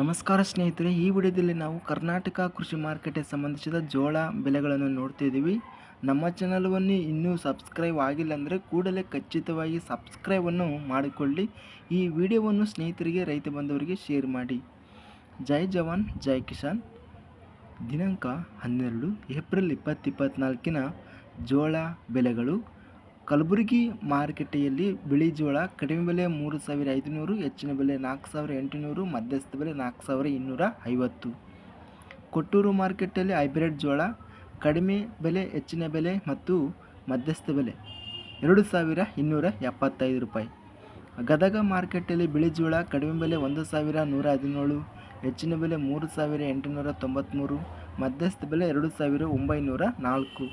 ನಮಸ್ಕಾರ ಸ್ನೇಹಿತರೆ, ಈ ವಿಡಿಯೋದಲ್ಲಿ ನಾವು ಕರ್ನಾಟಕ ಕೃಷಿ ಮಾರ್ಕೆಟ್ಗೆ ಸಂಬಂಧಿಸಿದ ಜೋಳ ಬೆಲೆಗಳನ್ನು ನೋಡ್ತಿದ್ದೀವಿ ನಮ್ಮ ಚಾನಲವನ್ನು ಇನ್ನೂ ಸಬ್ಸ್ಕ್ರೈಬ್ ಆಗಿಲ್ಲ ಅಂದರೆ ಕೂಡಲೇ ಖಚಿತವಾಗಿ ಸಬ್ಸ್ಕ್ರೈಬನ್ನು ಮಾಡಿಕೊಳ್ಳಿ. ಈ ವಿಡಿಯೋವನ್ನು ಸ್ನೇಹಿತರಿಗೆ, ರೈತ ಬಂಧುವರಿಗೆ ಶೇರ್ ಮಾಡಿ. ಜೈ ಜವಾನ್, ಜೈ ಕಿಸಾನ್. ದಿನಾಂಕ ಹನ್ನೆರಡು ಏಪ್ರಿಲ್ ಇಪ್ಪತ್ತು ಇಪ್ಪತ್ತ್ನಾಲ್ಕಿನ ಜೋಳ ಬೆಲೆಗಳು ಕಲಬುರಗಿ ಮಾರುಕಟ್ಟೆಯಲ್ಲಿ ಬಿಳಿ ಜೋಳ ಕಡಿಮೆ ಬೆಲೆ ಮೂರು ಸಾವಿರ ಐದುನೂರು, ಹೆಚ್ಚಿನ ಬೆಲೆ ನಾಲ್ಕು ಸಾವಿರ ಎಂಟುನೂರು, ಮಧ್ಯಸ್ಥ ಬೆಲೆ ನಾಲ್ಕು ಸಾವಿರ ಇನ್ನೂರ ಐವತ್ತು. ಕೊಟ್ಟೂರು ಮಾರುಕಟ್ಟೆಯಲ್ಲಿ ಹೈಬ್ರಿಡ್ ಜೋಳ ಕಡಿಮೆ ಬೆಲೆ, ಹೆಚ್ಚಿನ ಬೆಲೆ ಮತ್ತು ಮಧ್ಯಸ್ಥ ಬೆಲೆ ಎರಡು ಸಾವಿರ ಇನ್ನೂರ ಎಪ್ಪತ್ತೈದು ರೂಪಾಯಿ. ಗದಗ ಮಾರ್ಕೆಟಲ್ಲಿ ಬಿಳಿ ಜೋಳ ಕಡಿಮೆ ಬೆಲೆ ಒಂದು ಸಾವಿರ ನೂರ ಹದಿನೇಳು, ಹೆಚ್ಚಿನ ಬೆಲೆ ಮೂರು ಸಾವಿರ ಎಂಟುನೂರ ತೊಂಬತ್ತ್ಮೂರು ಮಧ್ಯಸ್ಥ ಬೆಲೆ ಎರಡು ಸಾವಿರ ಒಂಬೈನೂರ ನಾಲ್ಕು.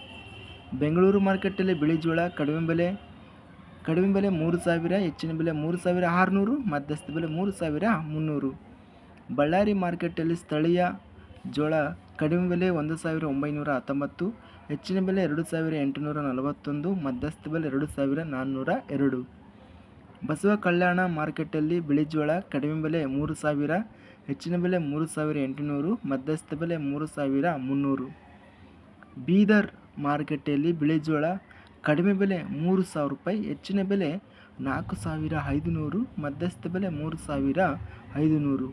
ಬೆಂಗಳೂರು ಮಾರ್ಕೆಟಲ್ಲಿ ಬಿಳಿ ಜೋಳ, ಕಡಿಮೆ ಬೆಲೆ ಕಡಿಮೆ ಬೆಲೆ ಮೂರು ಸಾವಿರ, ಹೆಚ್ಚಿನ ಬೆಲೆ ಮೂರು ಸಾವಿರ ಆರುನೂರು, ಮಧ್ಯಸ್ಥ ಬೆಲೆ ಮೂರು ಸಾವಿರ ಮುನ್ನೂರು. ಬಳ್ಳಾರಿ ಮಾರ್ಕೆಟಲ್ಲಿ ಸ್ಥಳೀಯ ಜೋಳ ಕಡಿಮೆ ಬೆಲೆ ಒಂದು ಸಾವಿರ ಒಂಬೈನೂರ ಹತ್ತೊಂಬತ್ತು, ಹೆಚ್ಚಿನ ಬೆಲೆ ಎರಡು ಸಾವಿರ ಎಂಟುನೂರ ನಲವತ್ತೊಂದು, ಮಧ್ಯಸ್ಥ ಬೆಲೆ ಎರಡು ಸಾವಿರ ನಾನ್ನೂರ ಎರಡು. ಬಸವ ಕಲ್ಯಾಣ ಮಾರ್ಕೆಟಲ್ಲಿ ಬಿಳಿ ಜೋಳ ಕಡಿಮೆ ಬೆಲೆ ಮೂರು ಸಾವಿರ, ಹೆಚ್ಚಿನ ಬೆಲೆ ಮೂರು ಸಾವಿರ ಎಂಟುನೂರು, ಮಧ್ಯಸ್ಥ ಬೆಲೆ ಮೂರು ಸಾವಿರ ಮುನ್ನೂರು. ಬೀದರ್ ಮಾರುಕಟ್ಟೆಯಲ್ಲಿ ಬಿಳಿ ಜೋಳ ಕಡಿಮೆ ಬೆಲೆ ಮೂರು ಸಾವಿರ ರೂಪಾಯಿ, ಹೆಚ್ಚಿನ ಬೆಲೆ ನಾಲ್ಕು ಸಾವಿರ ಐದುನೂರು, ಮಧ್ಯಸ್ಥ ಬೆಲೆ ಮೂರು ಸಾವಿರ ಐದುನೂರು.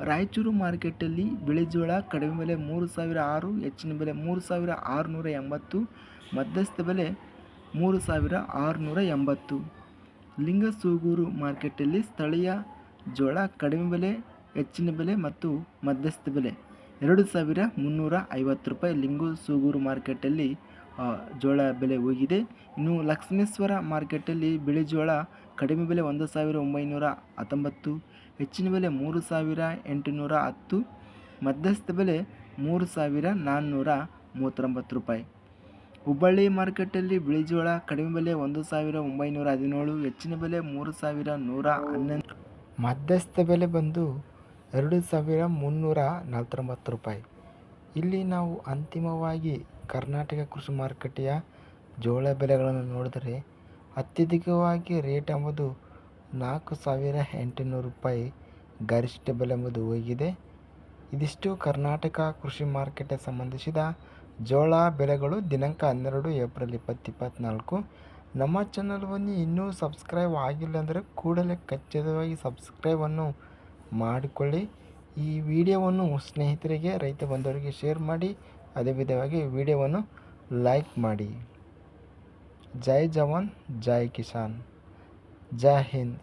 ರಾಯಚೂರು ಮಾರ್ಕೆಟಲ್ಲಿ ಬಿಳಿ ಜೋಳ ಕಡಿಮೆ ಬೆಲೆ ಮೂರು ಸಾವಿರ ಆರು, ಹೆಚ್ಚಿನ ಬೆಲೆ ಮೂರು ಸಾವಿರ ಆರುನೂರ ಎಂಬತ್ತು, ಮಧ್ಯಸ್ಥ ಬೆಲೆ ಮೂರು ಸಾವಿರ ಆರುನೂರ ಎಂಬತ್ತು. ಲಿಂಗಸೂಗೂರು ಮಾರ್ಕೆಟಲ್ಲಿ ಸ್ಥಳೀಯ ಜೋಳ ಕಡಿಮೆ ಬೆಲೆ, ಹೆಚ್ಚಿನ ಬೆಲೆ ಮತ್ತು ಮಧ್ಯಸ್ಥ ಬೆಲೆ. ಎರಡು ಸಾವಿರ ಮುನ್ನೂರ ಐವತ್ತು ರೂಪಾಯಿ ಲಿಂಗು ಸೂಗೂರು ಮಾರ್ಕೆಟಲ್ಲಿ ಜೋಳ ಬೆಲೆ ಹೋಗಿದೆ. ಇನ್ನು ಲಕ್ಷ್ಮೇಶ್ವರ ಮಾರ್ಕೆಟಲ್ಲಿ ಬಿಳಿ ಜೋಳ ಕಡಿಮೆ ಬೆಲೆ ಒಂದು ಸಾವಿರ ಒಂಬೈನೂರ ಹತ್ತೊಂಬತ್ತು, ಹೆಚ್ಚಿನ ಬೆಲೆ ಮೂರು ಸಾವಿರ ಎಂಟುನೂರ ಹತ್ತು, ಮಧ್ಯಸ್ಥ ಬೆಲೆ ಮೂರು ಸಾವಿರ ನಾನ್ನೂರ ಮೂವತ್ತೊಂಬತ್ತು ರೂಪಾಯಿ. ಹುಬ್ಬಳ್ಳಿ ಮಾರ್ಕೆಟಲ್ಲಿ ಬಿಳಿ ಜೋಳ ಕಡಿಮೆ ಬೆಲೆ ಒಂದು ಸಾವಿರ ಒಂಬೈನೂರ ಹದಿನೇಳು, ಹೆಚ್ಚಿನ ಬೆಲೆ ಮೂರು ಸಾವಿರ ನೂರ ಹನ್ನೊಂದು ಮಧ್ಯಸ್ಥ ಬೆಲೆ ಬಂದು ಎರಡು ಸಾವಿರ ಮುನ್ನೂರ ನಲವತ್ತೊಂಬತ್ತು ರೂಪಾಯಿ. ಇಲ್ಲಿ ನಾವು ಅಂತಿಮವಾಗಿ ಕರ್ನಾಟಕ ಕೃಷಿ ಮಾರುಕಟ್ಟೆಯ ಜೋಳ ಬೆಲೆಗಳನ್ನು ನೋಡಿದರೆ ಅತ್ಯಧಿಕವಾಗಿ ರೇಟ್ ಎಂಬುದು ನಾಲ್ಕು ಸಾವಿರ ಎಂಟುನೂರು ರೂಪಾಯಿ ಗರಿಷ್ಠ ಬೆಲೆ ಎಂಬುದು ಹೋಗಿದೆ. ಇದಿಷ್ಟು ಕರ್ನಾಟಕ ಕೃಷಿ ಮಾರುಕಟ್ಟೆ ಸಂಬಂಧಿಸಿದ ಜೋಳ ಬೆಲೆಗಳು ದಿನಾಂಕ ಹನ್ನೆರಡು ಏಪ್ರಿಲ್ ಇಪ್ಪತ್ತು ಇಪ್ಪತ್ತ್ನಾಲ್ಕು ನಮ್ಮ ಚಾನಲ್ವನ್ನು ಇನ್ನೂ ಸಬ್ಸ್ಕ್ರೈಬ್ ಆಗಿಲ್ಲ ಅಂದರೆ ಕೂಡಲೇ ಖಚಿತವಾಗಿ ಸಬ್ಸ್ಕ್ರೈಬನ್ನು ಮಾಡಿಕೊಳ್ಳಿ. ಈ ವಿಡಿಯೋವನ್ನು ಸ್ನೇಹಿತರಿಗೆ, ರೈತ ಬಂಧುವರಿಗೆ ಶೇರ್ ಮಾಡಿ. ಅದೇ ವಿಧವಾಗಿ ವಿಡಿಯೋವನ್ನು ಲೈಕ್ ಮಾಡಿ. ಜೈ ಜವಾನ್, ಜೈ ಕಿಸಾನ್. ಜೈ ಹಿಂದ್.